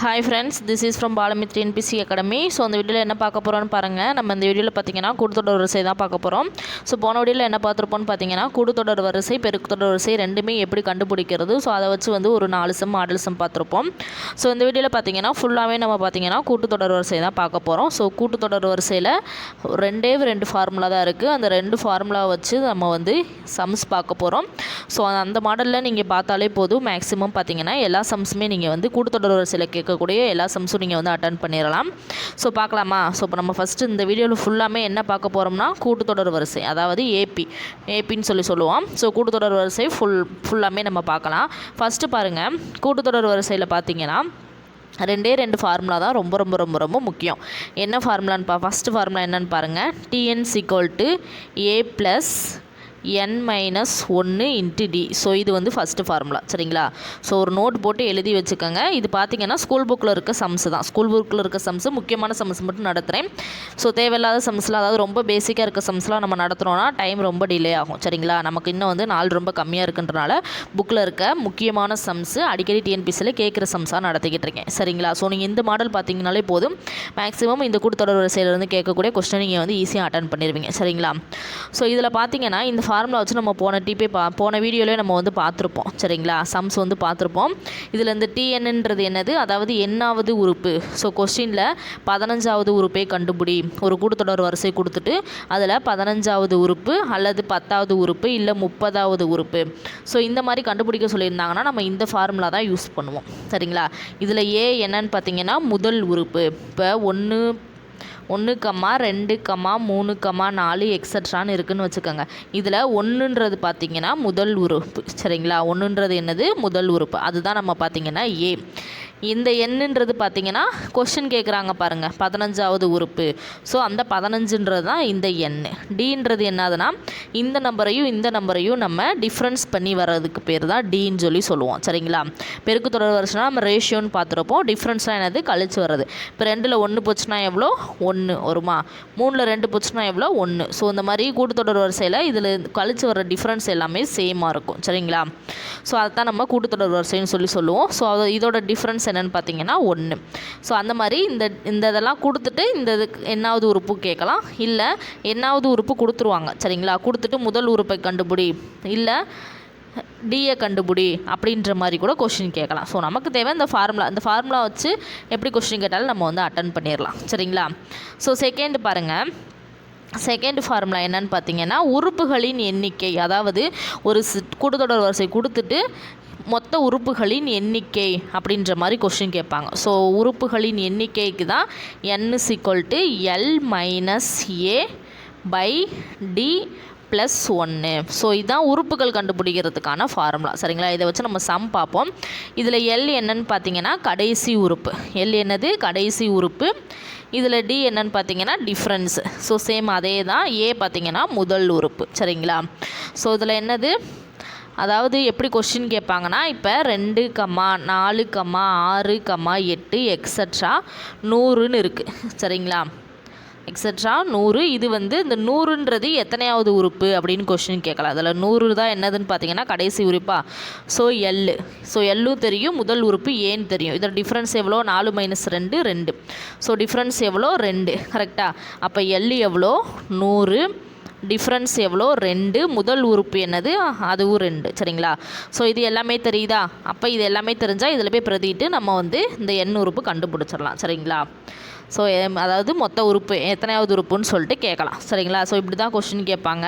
Hi friends this is from Balamithri NBC academy so அந்த வீடியோவில் என்ன பார்க்க போகிறோம்னு பாருங்கள் நம்ம இந்த வீடியோவில் பார்த்தீங்கன்னா கூடுதொடர் வரிசை தான் பார்க்க போகிறோம் ஸோ போன வீடியோவில் என்ன பார்த்துருப்போம்னு பார்த்தீங்கன்னா கூட்டுத்தொடர் வரிசை பெருக்குத்தொடர் வரிசை ரெண்டுமே எப்படி கண்டுபிடிக்கிறது? ஸோ அதை வச்சு வந்து ஒரு நாலு சம் மாடல் சம் பார்த்துருப்போம். ஸோ இந்த வீடியோவில் பார்த்தீங்கன்னா ஃபுல்லாகவே நம்ம பார்த்தீங்கன்னா கூட்டுத்தொடர் வரிசை தான் பார்க்க போகிறோம் ஸோ கூட்டுத்தொடர் வரிசையில் ரெண்டே ரெண்டு ஃபார்முலா தான் இருக்குது அந்த ரெண்டு ஃபார்முலா வச்சு நம்ம வந்து சம்ஸ் பார்க்க போகிறோம் ஸோ அந்த மாடலில் நீங்கள் பார்த்தாலே போதும். மேக்ஸிமம் பார்த்தீங்கன்னா எல்லா சம்ஸுமே நீங்கள் வந்து கூட்டுத்தொடர் வரிசையில் இருக்கக்கூடிய எல்லா சம்ஸும் நீங்கள் வந்து அட்டன் பண்ணிடலாம் ஸோ பார்க்கலாமா ஸோ இப்போ நம்ம ஃபஸ்ட்டு இந்த வீடியோவில் ஃபுல்லாமே என்ன பார்க்க போகிறோம்னா கூட்டுத்தொடர் வரிசை. அதாவது ஏபி ஏபின்னு சொல்லி சொல்லுவோம். ஸோ கூட்டுத்தொடர் வரிசை ஃபுல் ஃபுல்லாமே நம்ம பார்க்கலாம். ஃபஸ்ட்டு பாருங்கள் கூட்டுத்தொடர் வரிசையில் பார்த்தீங்கன்னா ரெண்டே ரெண்டு ஃபார்முலா தான் ரொம்ப ரொம்ப ரொம்ப ரொம்ப முக்கியம். என்ன ஃபார்முலான்னு பா ஃபஸ்ட்டு ஃபார்முலா என்னன்னு பாருங்கள் TN equal to A plus N minus ஒன்று இன்ட்டு டி ஸோ இது வந்து ஃபஸ்ட்டு ஃபார்முலா சரிங்களா? ஸோ ஒரு நோட் போட்டு எழுதி வச்சுக்கோங்க. இது பார்த்தீங்கன்னா ஸ்கூல் புக்கில் இருக்க சம்ஸ் தான். ஸ்கூல் புக்கில் இருக்க சம்ஸ் முக்கியமான சம்ஸ் மட்டும் நடத்துகிறேன் ஸோ தேவையில்லாத சம்ஸ்லாம் அதாவது ரொம்ப பேசிக்காக இருக்க சம்ஸ்லாம் நம்ம நடத்துகிறோன்னா டைம் ரொம்ப டிலே ஆகும். சரிங்களா? நமக்கு இன்னும் வந்து நாள் ரொம்ப கம்மியாக இருக்குன்றனால புக்கில் இருக்க முக்கியமான சம்ஸு அடிக்கடி டிஎன்பிசியில் கேட்குற சம்ஸாக நடத்திக்கிட்டு இருக்கேன். சரிங்களா? ஸோ நீங்கள் இந்த மாடல் பார்த்தீங்கனாலே போதும். மேக்ஸிமம் இந்த கூட்டத்தொடர் வரிசையிலேருந்து கேட்கக்கூடிய கொஸ்டின் நீங்கள் வந்து ஈஸியாக அட்டன் பண்ணிடுவீங்க சரிங்களா? ஸோ இதில் பார்த்தீங்கன்னா இந்த ஃபார்முலா வச்சு நம்ம போன டிபே பா போன வீடியோலேயே நம்ம வந்து பார்த்துருப்போம். சரிங்களா? சம்ஸ் வந்து பார்த்துருப்போம். இதில் இந்த டிஎன்ன்றது என்னது? அதாவது எண்ணாவது உறுப்பு. ஸோ கொஸ்டினில் பதினஞ்சாவது உறுப்பை கண்டுபிடி. ஒரு கூட்டத்தொடர் வரிசை கொடுத்துட்டு அதில் பதினஞ்சாவது உறுப்பு அல்லது பத்தாவது உறுப்பு இல்லை முப்பதாவது உறுப்பு. ஸோ இந்த மாதிரி கண்டுபிடிக்க சொல்லியிருந்தாங்கன்னா நம்ம இந்த ஃபார்முலா தான் யூஸ் பண்ணுவோம். சரிங்களா? இதில் ஏ என்னன்னு பார்த்தீங்கன்னா முதல் உறுப்பு. இப்போ ஒன்று ஒன்று கம்மா ரெண்டு கம்மா மூணு கம்மா நாலு எக்ஸட்ரான்னு இருக்குன்னு வச்சுக்கோங்க. இதில் ஒன்றுன்றது பார்த்தீங்கன்னா முதல் உறுப்பு. சரிங்களா? ஒன்றுன்றது என்னது? முதல் உறுப்பு. அதுதான் நம்ம பார்த்தீங்கன்னா ஏ இந்த எண்ணுன்றது பார்த்தீங்கன்னா கொஷின் கேட்குறாங்க பாருங்கள் பதினஞ்சாவது உறுப்பு. ஸோ அந்த பதினஞ்சுன்றது தான் இந்த எண். டீன்றது என்னதுன்னா இந்த நம்பரையும் இந்த நம்பரையும் நம்ம டிஃப்ரென்ஸ் பண்ணி வர்றதுக்கு பேர் தான் டீன்னு சொல்லி சொல்லுவோம். சரிங்களா? பெருக்கு தொடர் வருஷம்னா நம்ம ரேஷியோன்னு பார்த்துருப்போம். டிஃப்ரென்ஸ்லாம் என்னது? கழிச்சு வர்றது. இப்போ ரெண்டில் ஒன்று போச்சுன்னா எவ்வளோ? ஒன்று வருமா? மூணில் ரெண்டு போச்சுன்னா எவ்வளோ? ஒன்று ஸோ இந்த மாதிரி கூட்டுத்தொடர் வரிசையில் இதில் கழிச்சு வர டிஃப்ரென்ஸ் எல்லாமே சேமாக இருக்கும். சரிங்களா? ஸோ அதுதான் நம்ம கூட்டுத்தொடர் வரிசைன்னு சொல்லி சொல்லுவோம். ஸோ இதோட டிஃப்ரென்ஸ் என்னென்னு பார்த்தீங்கன்னா ஒன்று ஸோ அந்த மாதிரி இந்த இந்த இதெல்லாம் கொடுத்துட்டு இந்த இதுக்கு என்னாவது உறுப்பு கேட்கலாம். இல்லை என்னாவது உறுப்பு கொடுத்துருவாங்க. சரிங்களா? கொடுத்துட்டு முதல் உறுப்பை கண்டுபிடி. இல்லை டிஏ கண்டுபிடி அப்படின்ற மாதிரி கூட கொஷின் கேட்கலாம். ஸோ நமக்கு தேவை இந்த ஃபார்முலா இந்த ஃபார்முலா வச்சு எப்படி கொஷின் கேட்டாலும் நம்ம வந்து அட்டன் பண்ணிடலாம். சரிங்களா? ஸோ செகண்ட் பாருங்கள் செகண்ட் ஃபார்முலா என்னன்னு பார்த்தீங்கன்னா உறுப்புகளின் எண்ணிக்கை. அதாவது ஒரு கூடுதொடர் வரிசை கொடுத்துட்டு மொத்த உறுப்புகளின் எண்ணிக்கை அப்படின்ற மாதிரி கொஷின் கேட்பாங்க. ஸோ உறுப்புகளின் எண்ணிக்கைக்கு தான் N equal to L minus A by D plus ஒன்று ஸோ இதுதான் உறுப்புகள் கண்டுபிடிக்கிறதுக்கான ஃபார்முலா சரிங்களா? இதை வச்சு நம்ம சம் பார்ப்போம். இதில் எல் என்னன்னு பார்த்தீங்கன்னா கடைசி உறுப்பு. எல் என்னது? கடைசி உறுப்பு. இதில் டி என்னன்னு பார்த்தீங்கன்னா டிஃப்ரென்ஸு ஸோ சேம் அதே தான் ஏ பார்த்தீங்கன்னா முதல் உறுப்பு. சரிங்களா? ஸோ இதில் என்னது? அதாவது எப்படி கொஷின் கேட்பாங்கன்னா இப்போ ரெண்டு கம்மா நாலு கம்மா ஆறு கம்மா எட்டு எக்ஸட்ரா நூறுன்னு இருக்குது சரிங்களா? எக்ஸட்ரா நூறு. இது வந்து இந்த நூறுன்றது எத்தனையாவது உறுப்பு அப்படின்னு கொஷின் கேட்கலாம். அதில் நூறு தான் என்னதுன்னு பார்த்தீங்கன்னா கடைசி உறுப்பா? ஸோ எல்லு ஸோ எல்லும் தெரியும். முதல் உறுப்பு ஏன்னு தெரியும். இதோட டிஃப்ரென்ஸ் எவ்வளோ? நாலு மைனஸ் ரெண்டு ரெண்டு. ஸோ டிஃப்ரென்ஸ் எவ்வளோ? ரெண்டு. கரெக்டாக அப்போ எல்லு எவ்வளோ? நூறு. டிஃப்ரென்ஸ் எவ்வளோ? ரெண்டு. முதல் உறுப்பு என்னது? அதுவும் ரெண்டு. சரிங்களா? ஸோ இது எல்லாமே தெரியுதா? அப்போ இது எல்லாமே தெரிஞ்சால் இதில் போய் பிரதிட்டு நம்ம வந்து இந்த எண் உறுப்பு கண்டுபிடிச்சிடலாம். சரிங்களா? ஸோ அதாவது மொத்த உறுப்பு எத்தனையாவது உறுப்புன்னு சொல்லிட்டு கேட்கலாம். சரிங்களா? ஸோ இப்படி தான் கொஷின் கேட்பாங்க.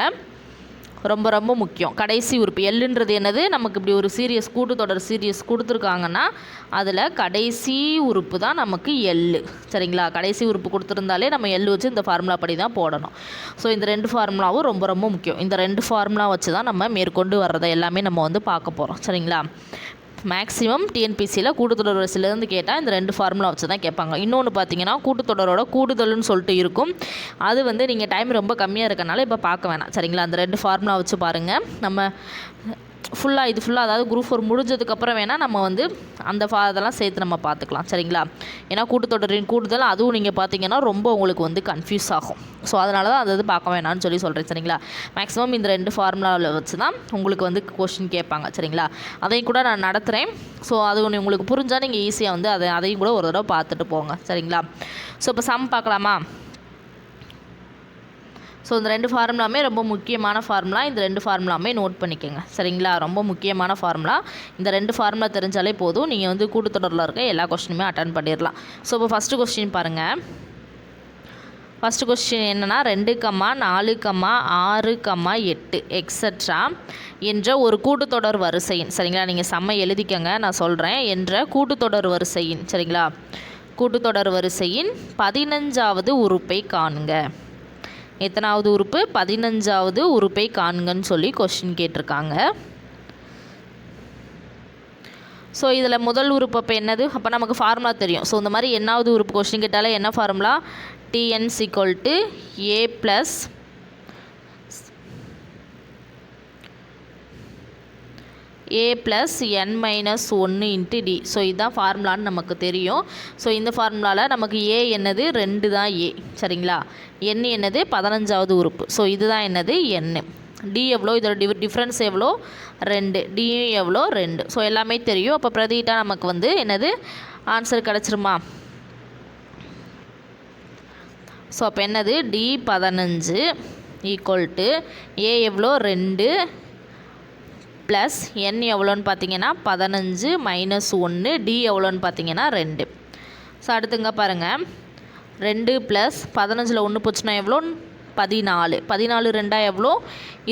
ரொம்ப ரொம்ப முக்கியம். கடைசி உறுப்பு. எல்லுன்றது என்னது? நமக்கு இப்படி ஒரு சீரியஸ் கூட்டுத்தொடர் சீரியஸ் கொடுத்துருக்காங்கன்னா அதில் கடைசி உறுப்பு தான் நமக்கு எள்ளு. சரிங்களா? கடைசி உறுப்பு கொடுத்துருந்தாலே நம்ம எள்ளு வச்சு இந்த ஃபார்முலா படி தான் போடணும். ஸோ இந்த ரெண்டு ஃபார்முலாவும் ரொம்ப ரொம்ப முக்கியம். இந்த ரெண்டு ஃபார்முலா வச்சு தான் நம்ம மேற்கொண்டு வர்றதை எல்லாமே நம்ம வந்து பார்க்க போகிறோம் சரிங்களா? மேக்ஸிமம் டிஎன்பிசியில் கூட்டுத்தொடர் வரிசையிலேருந்து கேட்டால் இந்த ரெண்டு ஃபார்முலா வச்சு தான் கேட்பாங்க. இன்னொன்று பார்த்தீங்கன்னா கூட்டுத்தொடரோட கூடுதல்னு சொல்லிட்டு இருக்கும். அது வந்து நீங்கள் டைம் ரொம்ப கம்மியாக இருக்கனால இப்போ பார்க்க வேணாம். சரிங்களா? அந்த ரெண்டு ஃபார்முலா வச்சு பாருங்கள் நம்ம ஃபுல்லாக இது ஃபுல்லாக அதாவது குரூப் ஃபோர் முடிஞ்சதுக்கப்புறம் வேணால் நம்ம வந்து அந்த ஃபா அதெல்லாம் சேர்த்து நம்ம பார்த்துக்கலாம் சரிங்களா? ஏன்னா கூட்டத்தொடரின் கூடுதல் அதுவும் நீங்கள் பார்த்தீங்கன்னா ரொம்ப உங்களுக்கு வந்து கன்ஃபியூஸ் ஆகும். ஸோ அதனால தான் அது பார்க்க வேணாம்னு சொல்லி சொல்கிறேன் சரிங்களா? மேக்ஸிமம் இந்த ரெண்டு ஃபார்முலாவில் வச்சு தான் உங்களுக்கு வந்து கொஷின் கேட்பாங்க சரிங்களா? அதையும் கூட நான் நடத்துகிறேன் ஸோ அது ஒன்று உங்களுக்கு புரிஞ்சால் நீங்கள் ஈஸியாக வந்து அதை அதையும் கூட ஒரு தடவை பார்த்துட்டு போங்க சரிங்களா? ஸோ இப்போ சம் பார்க்கலாமா? ஸோ இந்த ரெண்டு ஃபார்முலாமே ரொம்ப முக்கியமான ஃபார்முலா இந்த ரெண்டு ஃபார்முலாமே நோட் பண்ணிக்கோங்க. சரிங்களா? ரொம்ப முக்கியமான ஃபார்முலா இந்த ரெண்டு ஃபார்முலா தெரிஞ்சாலே போதும். நீங்கள் வந்து கூட்டுத்தொடரில் இருக்க எல்லா கொஸ்டினுமே அட்டன் பண்ணிடலாம். ஸோ இப்போ ஃபஸ்ட்டு கொஸ்டின் பாருங்கள் ஃபஸ்ட்டு கொஸ்டின் என்னென்னா ரெண்டு கம்மா நாலு கம்மா ஆறு கம்மா எட்டு எக்ஸட்ரா என்ற ஒரு கூட்டுத்தொடர் வரிசையின் சரிங்களா? நீங்கள் செம்ம எழுதிக்கங்க. நான் சொல்கிறேன் என்ற கூட்டுத்தொடர் வரிசையின் சரிங்களா? கூட்டுத்தொடர் வரிசையின் பதினஞ்சாவது உறுப்பை காணுங்க. எத்தனாவது உறுப்பு? பதினஞ்சாவது உறுப்பை காண்கன்னு சொல்லி கொஸ்டின் கேட்டிருக்காங்க. ஸோ இதில் முதல் உறுப்பு அப்போ என்னது? அப்போ நமக்கு ஃபார்முலா தெரியும். ஸோ இந்த மாதிரி என்னாவது உறுப்பு கொஸ்டின் கேட்டாலே என்ன formula TN equal to A plus A plus N minus ஒன்று இன்ட்டு டி ஸோ இதுதான் ஃபார்முலான்னு நமக்கு தெரியும். ஸோ இந்த ஃபார்முலாவில் நமக்கு ஏ என்னது? ரெண்டு தான் ஏ சரிங்களா? என் என்னது? பதினஞ்சாவது உறுப்பு. ஸோ இதுதான் என்னது? என்னு டி எவ்வளோ? இதோட டிஃப் டிஃப்ரென்ஸ் எவ்வளோ? ரெண்டு. டியும் எவ்வளோ? ரெண்டு. ஸோ எல்லாமே தெரியும். அப்போ பிரதிட்டா நமக்கு வந்து என்னது? ஆன்சர் கிடச்சிருமா? ஸோ அப்போ என்னது? டி பதினஞ்சு ஈக்குவல் டு ஏ எவ்வளோ? ரெண்டு. ப்ளஸ் என் எவ்வளோன்னு பார்த்தீங்கன்னா பதினஞ்சு மைனஸ் ஒன்று டி எவ்வளோன்னு பார்த்தீங்கன்னா ரெண்டு. ஸோ அடுத்துங்க பாருங்கள் ரெண்டு ப்ளஸ் பதினஞ்சில் ஒன்று போச்சுன்னா எவ்வளோ பதினாலு. பதினாலு ரெண்டாக எவ்வளோ?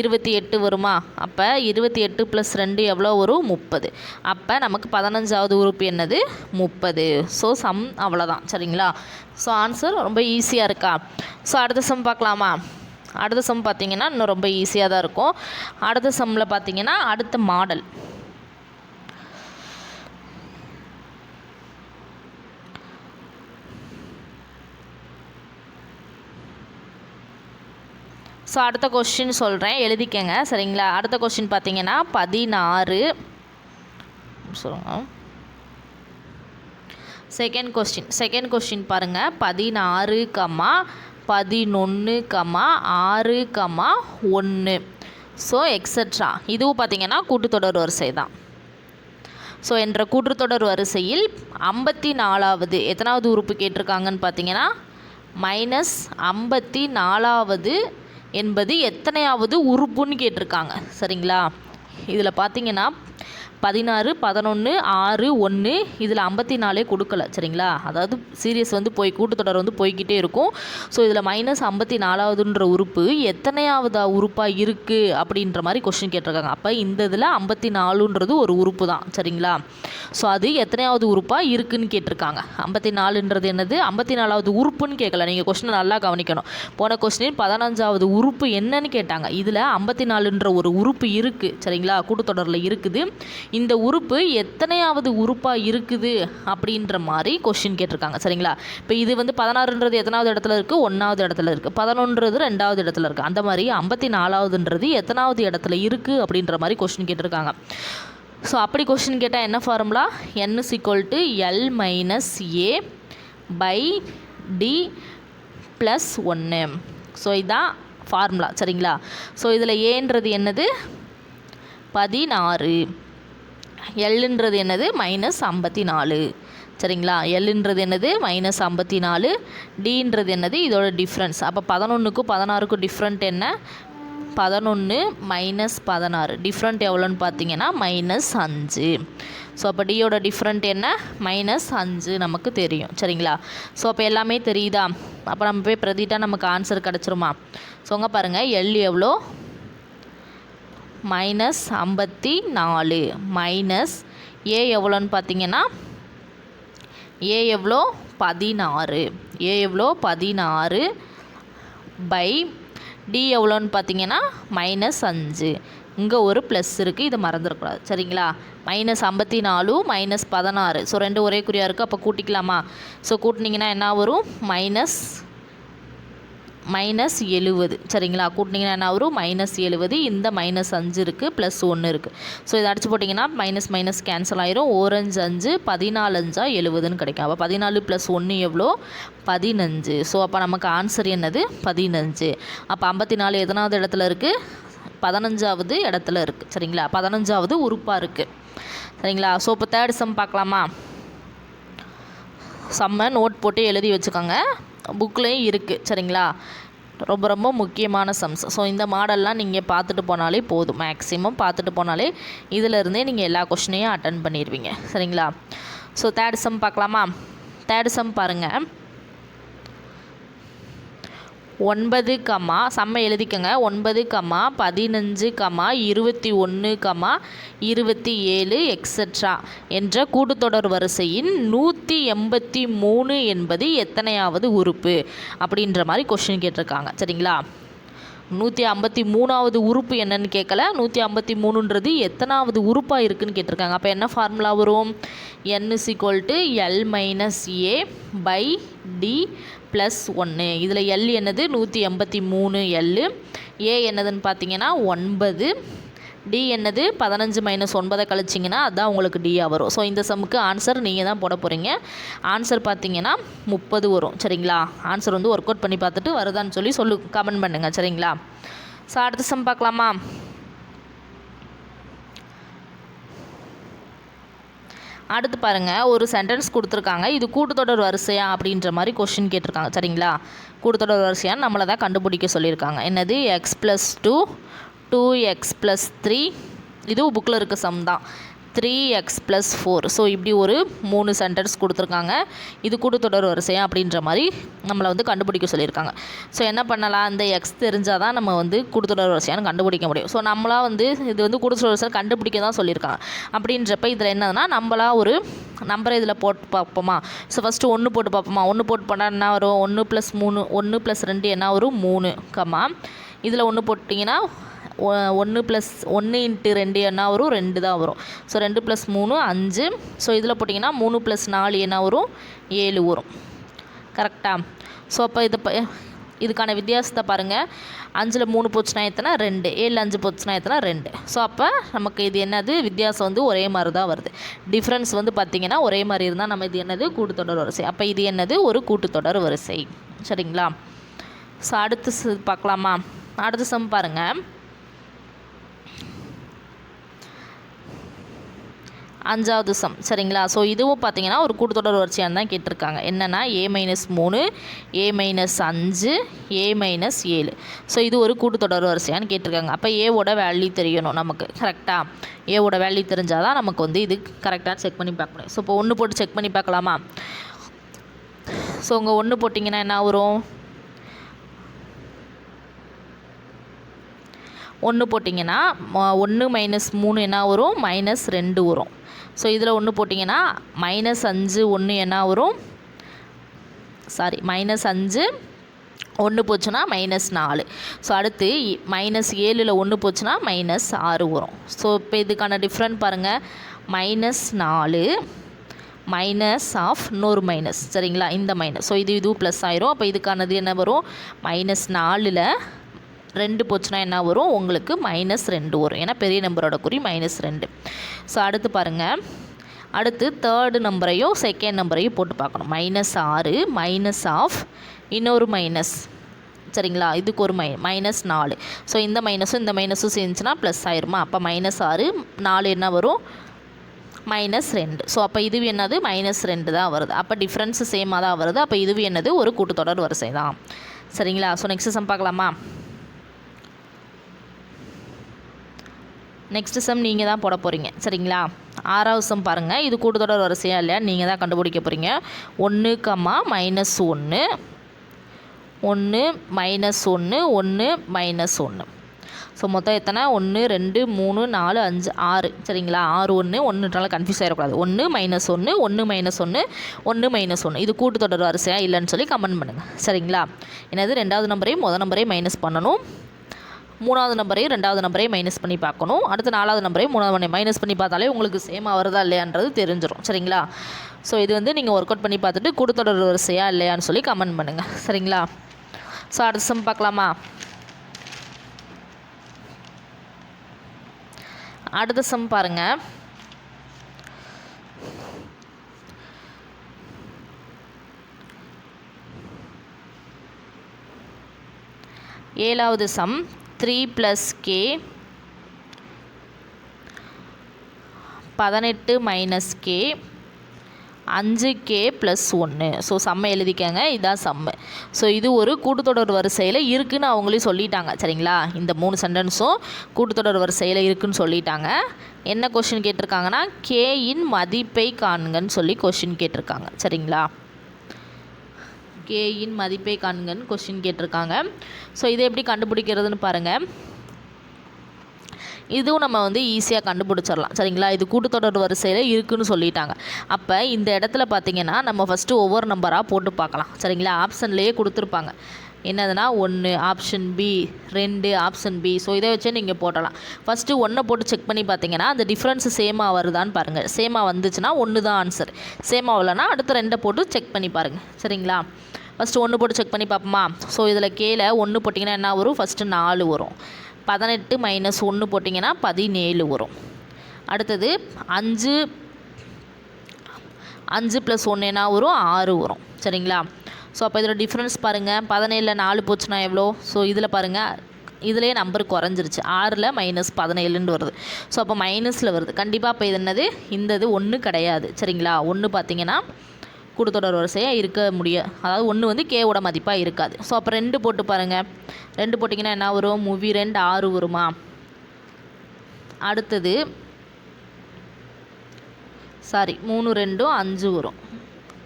இருபத்தி எட்டு வருமா? அப்போ இருபத்தி எட்டு ப்ளஸ் ரெண்டு எவ்வளோ? வரும் முப்பது. அப்போ நமக்கு பதினஞ்சாவது உறுப்பு என்னது? முப்பது. ஸோ சம் அவ்வளோதான். சரிங்களா? ஸோ ஆன்சர் ரொம்ப ஈஸியாக இருக்கா? ஸோ அடுத்த சம் பார்க்கலாமா? அடுத்த சம் பார்த்தீங்கன்னா இன்னும் ரொம்ப ஈஸியாக தான் இருக்கும். அடுத்த சம்மில் பார்த்தீங்கன்னா அடுத்த மாடல் ஸோ அடுத்த கொஸ்டின் சொல்கிறேன் எழுதிக்கங்க. சரிங்களா? அடுத்த கொஸ்டின் பார்த்தீங்கன்னா பதினாறு. சொல்லுங்க. செகண்ட் கொஸ்டின் செகண்ட் கொஸ்டின் பாருங்கள் பதினாறு கம்மா பதினொன்று கமா ஆறு கமா ஒன்று ஸோ எக்ஸட்ரா இதுவும் பார்த்தீங்கன்னா கூட்டுத்தொடர் வரிசை தான் ஸோ என்ற கூட்டுத்தொடர் வரிசையில் ஐம்பத்தி நாலாவது எத்தனாவது உறுப்பு கேட்டிருக்காங்கன்னு பார்த்தீங்கன்னா மைனஸ் ஐம்பத்தி நாலாவது என்பது எத்தனையாவது உறுப்புன்னு கேட்டிருக்காங்க. சரிங்களா? இதில் பார்த்தீங்கன்னா பதினாறு பதினொன்று ஆறு ஒன்று இதில் ஐம்பத்தி நாலே கொடுக்கல சரிங்களா? அதாவது சீரியஸ் வந்து போய் கூட்டுத்தொடர் வந்து போய்கிட்டே இருக்கும். ஸோ இதில் மைனஸ் ஐம்பத்தி நாலாவதுன்ற உறுப்பு எத்தனையாவது உறுப்பாக இருக்குது அப்படின்ற மாதிரி கொஷின் கேட்டிருக்காங்க. அப்போ இந்த இதில் ஐம்பத்தி நாலுன்றது ஒரு உறுப்பு தான் சரிங்களா? ஸோ அது எத்தனையாவது உறுப்பாக இருக்குன்னு கேட்டிருக்காங்க. ஐம்பத்தி நாலுன்றது என்னது? ஐம்பத்தி நாலாவது உறுப்புன்னு கேட்கல. நீங்கள் கொஷினை நல்லா கவனிக்கணும். போன கொஸ்டின் பதினஞ்சாவது உறுப்பு என்னன்னு கேட்டாங்க. இதில் ஐம்பத்தி நாலுன்ற ஒரு உறுப்பு இருக்குது சரிங்களா? கூட்டுத்தொடரில் இருக்குது. இந்த உறுப்பு எத்தனையாவது உறுப்பாக இருக்குது அப்படின்ற மாதிரி கொஷின் கேட்டிருக்காங்க. சரிங்களா? இப்போ இது வந்து பதினாறுன்றது எத்தனாவது இடத்துல இருக்குது ஒன்றாவது இடத்துல இருக்குது பதினொன்றது ரெண்டாவது இடத்துல இருக்குது அந்த மாதிரி ஐம்பத்தி நாலாவதுன்றது எத்தனாவது இடத்துல இருக்குது அப்படின்ற மாதிரி கொஷின் கேட்டிருக்காங்க. ஸோ அப்படி கொஷின் கேட்டால் என்ன formula N equal to L minus A by D plus ஒன்று ஸோ இதான் ஃபார்முலா சரிங்களா? ஸோ இதில் ஏன்றது என்னது? பதினாறு. எல்லுன்றது என்னது? மைனஸ் ஐம்பத்தி நாலு. சரிங்களா? எல்லுன்றது என்னது? மைனஸ் ஐம்பத்தி நாலு. டீன்றது என்னது? இதோட டிஃப்ரென்ஸ் அப்போ பதினொன்றுக்கும் பதினாறுக்கும் டிஃப்ரெண்ட் என்ன? பதினொன்று மைனஸ் பதினாறு. டிஃப்ரெண்ட் எவ்வளோன்னு பார்த்தீங்கன்னா மைனஸ் அஞ்சு. ஸோ அப்போ டியோட டிஃப்ரெண்ட் என்ன? மைனஸ் அஞ்சு நமக்கு தெரியும். சரிங்களா? ஸோ அப்போ எல்லாமே தெரியுதா? அப்போ நம்ம போய் பிரதிட்டாக நமக்கு ஆன்சர் கிடச்சிருமா? ஸோ அங்கே பாருங்கள் எல் எவ்வளோ? மைனஸ் ஐம்பத்தி நாலு. மைனஸ் ஏ எவ்வளோன்னு பார்த்தீங்கன்னா ஏ எவ்வளோ? பதினாறு. ஏ எவ்வளோ? பதினாறு பை டி எவ்வளோன்னு பார்த்தீங்கன்னா மைனஸ் அஞ்சு. இங்கே ஒரு ப்ளஸ் இருக்குது இதை மறந்துடக்கூடாது சரிங்களா? மைனஸ் ஐம்பத்தி நாலு மைனஸ் பதினாறு. ஸோ ரெண்டு ஒரே குறியாக இருக்குது அப்போ கூட்டிக்கலாமா? ஸோ கூட்டினீங்கன்னா என்ன வரும்? மைனஸ் மைனஸ் எழுவது சரிங்களா? கூட்டினீங்கன்னா என்ன வரும்? மைனஸ் எழுவது இந்த மைனஸ் அஞ்சு இருக்குது ப்ளஸ் ஒன்று இருக்குது ஸோ இதை அடிச்சு போட்டிங்கன்னா மைனஸ் மைனஸ் கேன்சல் ஆயிரும். ஓரஞ்சு அஞ்சு பதினாலு அஞ்சா எழுவதுன்னு கிடைக்கும். அப்போ பதினாலு ப்ளஸ் ஒன்று எவ்வளோ? பதினஞ்சு. ஸோ அப்போ நமக்கு ஆன்சர் என்னது? பதினஞ்சு. அப்போ ஐம்பத்தி நாலு எதனாவது இடத்துல இருக்குது பதினஞ்சாவது இடத்துல இருக்குது சரிங்களா? பதினஞ்சாவது உறுப்பாக இருக்குது சரிங்களா? ஸோ இப்போ தேர்ட் சம் பார்க்கலாமா? செம்ம நோட் போட்டு எழுதி வச்சுக்கோங்க. புக்லேயும் இருக்குது சரிங்களா? ரொம்ப ரொம்ப முக்கியமான சம்ஸ் ஸோ இந்த மாடல்லாம் நீங்கள் பார்த்துட்டு போனாலே போதும். மேக்ஸிமம் பார்த்துட்டு போனாலே இதிலிருந்தே நீங்கள் எல்லா கொஷினையும் அட்டன் பண்ணிடுவீங்க சரிங்களா? ஸோ தேர்ட் சம் பார்க்கலாமா? தேர்ட் சம் பாருங்கள் ஒன்பது கமா செம்ம எழுதிக்கங்க. ஒன்பது கமா பதினஞ்சு கமா இருபத்தி ஒன்று கமா இருபத்தி ஏழு எக்ஸட்ரா என்ற கூட்டுத்தொடர் வரிசையின் நூற்றி எண்பத்தி மூணு என்பது எத்தனையாவது உறுப்பு அப்படின்ற மாதிரி கொஷின் கேட்டிருக்காங்க. சரிங்களா? நூற்றி ஐம்பத்தி மூணாவது உறுப்பு என்னன்னு கேட்கல. நூற்றி ஐம்பத்தி மூணுன்றது எத்தனாவது உறுப்பாக இருக்குதுன்னு கேட்டிருக்காங்க. அப்போ என்ன ஃபார்முலா வரும்? N is equal to l minus a by d plus ஒன்று இதில் எல் என்னது? நூற்றி எண்பத்தி மூணு எல் ஏ என்னதுன்னு பார்த்தீங்கன்னா ஒன்பது. டி என்னது? பதினஞ்சு மைனஸ் ஒன்பதை கழிச்சிங்கன்னா அதுதான் உங்களுக்கு டியாக வரும். ஸோ இந்த சம்முக்கு ஆன்சர் நீங்கள் தான் போட போகிறீங்க ஆன்சர் பார்த்தீங்கன்னா முப்பது வரும். சரிங்களா? ஆன்சர் வந்து ஒர்க் அவுட் பண்ணி பார்த்துட்டு வருதான்னு சொல்லி சொல்லு கமெண்ட் பண்ணுங்கள் சரிங்களா? ஸோ அடுத்த சம் பார்க்கலாமா? அடுத்து பாருங்கள் ஒரு சென்டென்ஸ் கொடுத்துருக்காங்க. இது கூட்டுத்தொடர் வரிசையா அப்படின்ற மாதிரி கொஷின் கேட்டிருக்காங்க. சரிங்களா? கூட்டுத்தொடர் வரிசையான்னு நம்மளை தான் கண்டுபிடிக்க சொல்லியிருக்காங்க. என்னது? X plus two two x plus three இதுவும் புக்கில் இருக்க சம் தான். Three x plus four so இப்படி ஒரு மூணு சென்டென்ஸ் கொடுத்துருக்காங்க. இது கூட்டுத்தொடர் வரிசையா அப்படின்ற மாதிரி நம்மளை வந்து கண்டுபிடிக்க சொல்லியிருக்காங்க. ஸோ என்ன பண்ணலாம்? அந்த எக்ஸ் தெரிஞ்சால் தான் நம்ம வந்து கூட்டுத்தொடர் வரிசையான்னு கண்டுபிடிக்க முடியும். ஸோ நம்மளாக வந்து இது வந்து கூட்டுத்தொடர் வரிசை கண்டுபிடிக்க தான் சொல்லியிருக்காங்க. அப்படின்றப்ப இதில் என்னதுன்னா நம்மளா ஒரு நம்பரை இதில் போட்டு பார்ப்போமா? ஸோ ஃபஸ்ட்டு ஒன்று போட்டு பார்ப்போமா? ஒன்று போட்டு போனால் என்ன வரும்? ஒன்று ப்ளஸ் மூணு ஒன்று ப்ளஸ் ரெண்டு என்ன வரும்? மூணு கம்மா இதில் ஒன்று போட்டிங்கன்னா ஒன்று ப்ளஸ் ஒன்று இன்ட்டு ரெண்டு என்ன வரும்? ரெண்டு தான் வரும். ஸோ ரெண்டு ப்ளஸ் மூணு அஞ்சு. ஸோ இதில் போட்டிங்கன்னா மூணு ப்ளஸ் நாலு என்ன வரும்? ஏழு வரும். கரெக்டாக ஸோ அப்போ இதை ப இதுக்கான வித்தியாசத்தை பாருங்கள் அஞ்சில் மூணு போச்சுன்னா எத்தனை? ரெண்டு. ஏழு அஞ்சு போச்சுன்னா எத்தனை? ரெண்டு. ஸோ அப்போ நமக்கு இது என்னது? வித்தியாசம் வந்து ஒரே மாதிரி தான் வருது. டிஃப்ரென்ஸ் வந்து பார்த்திங்கன்னா ஒரே மாதிரி இருந்தால் நம்ம இது என்னது? கூட்டுத்தொடர் வரிசை. அப்போ இது என்னது? ஒரு கூட்டுத்தொடர் வரிசை. சரிங்களா? ஸோ அடுத்து பார்க்கலாமா? அடுத்த சம் பாருங்கள் அஞ்சாவது சம். சரிங்களா? ஸோ இதுவும் பார்த்தீங்கன்னா ஒரு கூட்டுத்தொடர் வரிசையாக தான் கேட்டிருக்காங்க. என்னென்னா ஏ மைனஸ் மூணு ஏ மைனஸ் அஞ்சு ஏ மைனஸ் ஏழு. ஸோ இது ஒரு கூட்டுத்தொடர் வரிசையான்னு கேட்டிருக்காங்க. அப்போ ஏவோட வேல்யூ தெரியணும் நமக்கு. கரெக்டாக ஏவோட வேல்யூ தெரிஞ்சால் தான் நமக்கு வந்து இது கரெக்டாக செக் பண்ணி பார்க்க முடியும். ஸோ இப்போ ஒன்று போட்டு செக் பண்ணி பார்க்கலாமா? ஸோ உங்கள் ஒன்று போட்டிங்கன்னா என்ன வரும்? ஒன்று போட்டிங்கன்னா ஒன்று மைனஸ் மூணு என்ன வரும்? மைனஸ் ரெண்டு வரும். ஸோ இதில் ஒன்று போட்டிங்கன்னா மைனஸ் அஞ்சு ஒன்று என்ன வரும்? சாரி மைனஸ் அஞ்சு ஒன்று போச்சுன்னா மைனஸ் நாலு. ஸோ அடுத்து மைனஸ் ஏழில் ஒன்று போச்சுன்னா மைனஸ் ஆறு வரும். ஸோ இப்போ இதுக்கான டிஃப்ரெண்ட் பாருங்கள் மைனஸ் நாலு மைனஸ் ஆஃப் இன்னொரு மைனஸ் சரிங்களா? இந்த மைனஸ் ஸோ இது இதுவும் ப்ளஸ் ஆயிரும். அப்போ இதுக்கானது என்ன வரும்? மைனஸ் நாலில் ரெண்டு போச்சுன்னா என்ன வரும்? உங்களுக்கு மைனஸ் ரெண்டு வரும். ஏன்னா பெரிய நம்பரோட குறி மைனஸ் ரெண்டு. ஸோ அடுத்து பாருங்கள் அடுத்து தேர்டு நம்பரையும் செகண்ட் நம்பரையும் போட்டு பார்க்கணும். மைனஸ் ஆறு மைனஸ் ஆஃப் இன்னொரு மைனஸ் சரிங்களா? இதுக்கு ஒரு மை மைனஸ் நாலு. ஸோ இந்த மைனஸும் இந்த மைனஸும் சேர்ந்துச்சுன்னா ப்ளஸ் ஆயிருமா? அப்போ மைனஸ் ஆறு நாலு என்ன வரும்? மைனஸ் ரெண்டு. ஸோ அப்போ இது என்னது? மைனஸ் ரெண்டு தான் வருது. அப்போ டிஃப்ரென்ஸு சேமாக தான் வருது. அப்போ இது என்னது? ஒரு கூட்டுத்தொடர் வரிசை தான். சரிங்களா? ஸோ நெக்ஸ்ட் சம் பார்க்கலாமா? நெக்ஸ்ட் சம் நீங்கள் தான் போட போகிறீங்க சரிங்களா? ஆறாவது சம் பாருங்கள் இது கூட்டத்தொடர் வரிசையா இல்லையா? நீங்கள் தான் கண்டுபிடிக்க போகிறீங்க ஒன்று கம்மா மைனஸ் ஒன்று ஒன்று மைனஸ் ஒன்று ஒன்று மைனஸ் ஒன்று ஸோ மொத்தம் எத்தனை? ஒன்று ரெண்டு மூணு நாலு அஞ்சு ஆறு. சரிங்களா? ஆறு ஒன்று ஒன்றுனால கன்ஃபியூஸ் ஆகிடக்கூடாது ஒன்று மைனஸ் ஒன்று ஒன்று மைனஸ் ஒன்று ஒன்று மைனஸ் ஒன்று இது கூட்டுத்தொடர் வரிசையாக இல்லைன்னு சொல்லி கமெண்ட் பண்ணுங்கள் சரிங்களா? என்னது? ரெண்டாவது நம்பரையும் முதல் நம்பரையும் மைனஸ் பண்ணணும். மூணாவது நம்பரையும் ரெண்டாவது நம்பரையும் மைனஸ் பண்ணி பார்க்கணும். அடுத்து நாலாவது நம்பரையும் மூணாவது நம்பரையும் மைனஸ் பண்ணி பார்த்தாலே உங்களுக்கு சேமாக வருதா இல்லையான்றது தெரிஞ்சிடும் சரிங்களா? ஸோ இது வந்து நீங்கள் ஒர்க் அவுட் பண்ணி பார்த்துட்டு கொடுத்தொடர் வரிசையா இல்லையான்னு சொல்லி கமெண்ட் பண்ணுங்கள் சரிங்களா? ஸோ அடுத்த சம் பார்க்கலாமா? அடுத்த சம் பாருங்கள் ஏழாவது சம் த்ரீ ப்ளஸ் கே பதினெட்டு மைனஸ் கே அஞ்சு கே ப்ளஸ் ஒன்று ஸோ செம்ம எழுதிக்கங்க. இதான் சம்மு ஸோ இது ஒரு கூட்டுத்தொடர் வரிசையில் இருக்குதுன்னு அவங்களே சொல்லிட்டாங்க. சரிங்களா? இந்த மூணு சென்டென்ஸும் கூட்டுத்தொடர் வரிசையில் இருக்குதுன்னு சொல்லிட்டாங்க. என்ன கொஷின் கேட்டிருக்காங்கன்னா கேயின் மதிப்பை காணுங்கன்னு சொல்லி கொஷின் கேட்டிருக்காங்க. சரிங்களா? கேயின் மதிப்பை காண்கன்னு கொஸ்டின் கேட்டிருக்காங்க. ஸோ இதை எப்படி கண்டுபிடிக்கிறதுன்னு பாருங்கள் இதுவும் நம்ம வந்து ஈஸியாக கண்டுபிடிச்சிடலாம். சரிங்களா? இது கூட்டத்தொடர் வரிசையில் இருக்குதுன்னு சொல்லிட்டாங்க. அப்போ இந்த இடத்துல பார்த்தீங்கன்னா நம்ம ஃபஸ்ட்டு ஒவ்வொரு நம்பராக போட்டு பார்க்கலாம். சரிங்களா? ஆப்ஷன்லேயே கொடுத்துருப்பாங்க. என்னதுன்னா ஒன்று ஆப்ஷன் பி ரெண்டு ஆப்ஷன் பி ஸோ இதை வச்சே நீங்கள் போட்டலாம். ஃபஸ்ட்டு ஒன்றை போட்டு செக் பண்ணி பார்த்தீங்கன்னா அந்த டிஃப்ரென்ஸ் சேமாக வருதான்னு பாருங்கள் சேமாக வந்துச்சுன்னா ஒன்று தான் ஆன்சர் சேமாக இல்லைன்னா அடுத்த ரெண்டை போட்டு செக் பண்ணி பாருங்கள் சரிங்களா? ஃபஸ்ட்டு ஒன்று போட்டு செக் பண்ணி பார்ப்போமா? ஸோ இதில் கீழே ஒன்று போட்டிங்கன்னா என்ன வரும்? ஃபஸ்ட்டு நாலு வரும். பதினெட்டு மைனஸ் ஒன்று போட்டிங்கன்னா பதினேழு வரும். அடுத்தது அஞ்சு அஞ்சு ப்ளஸ் ஒன்று என்ன வரும்? ஆறு வரும். சரிங்களா? ஸோ அப்போ இதில் டிஃப்ரென்ஸ் பாருங்கள் பதினேழில் நாலு போச்சுன்னா எவ்வளோ? ஸோ இதில் பாருங்கள் இதிலே நம்பர் குறைஞ்சிருச்சு. ஆறில் மைனஸ் பதினேழுன்னு வருது. ஸோ அப்போ மைனஸில் வருது. கண்டிப்பாக அப்போ இது என்னது? இந்த இது ஒன்று கிடையாது. சரிங்களா? ஒன்று பார்த்தீங்கன்னா கூட்டுத்தொடர் வரிசையாக இருக்க முடிய அதாவது ஒன்று வந்து கேவோட மதிப்பாக இருக்காது. ஸோ அப்போ ரெண்டு போட்டு பாருங்கள் ரெண்டு போட்டிங்கன்னா என்ன வரும்? மூவி ரெண்டு ஆறு வருமா? அடுத்தது சாரி மூணு ரெண்டும் அஞ்சு வரும்.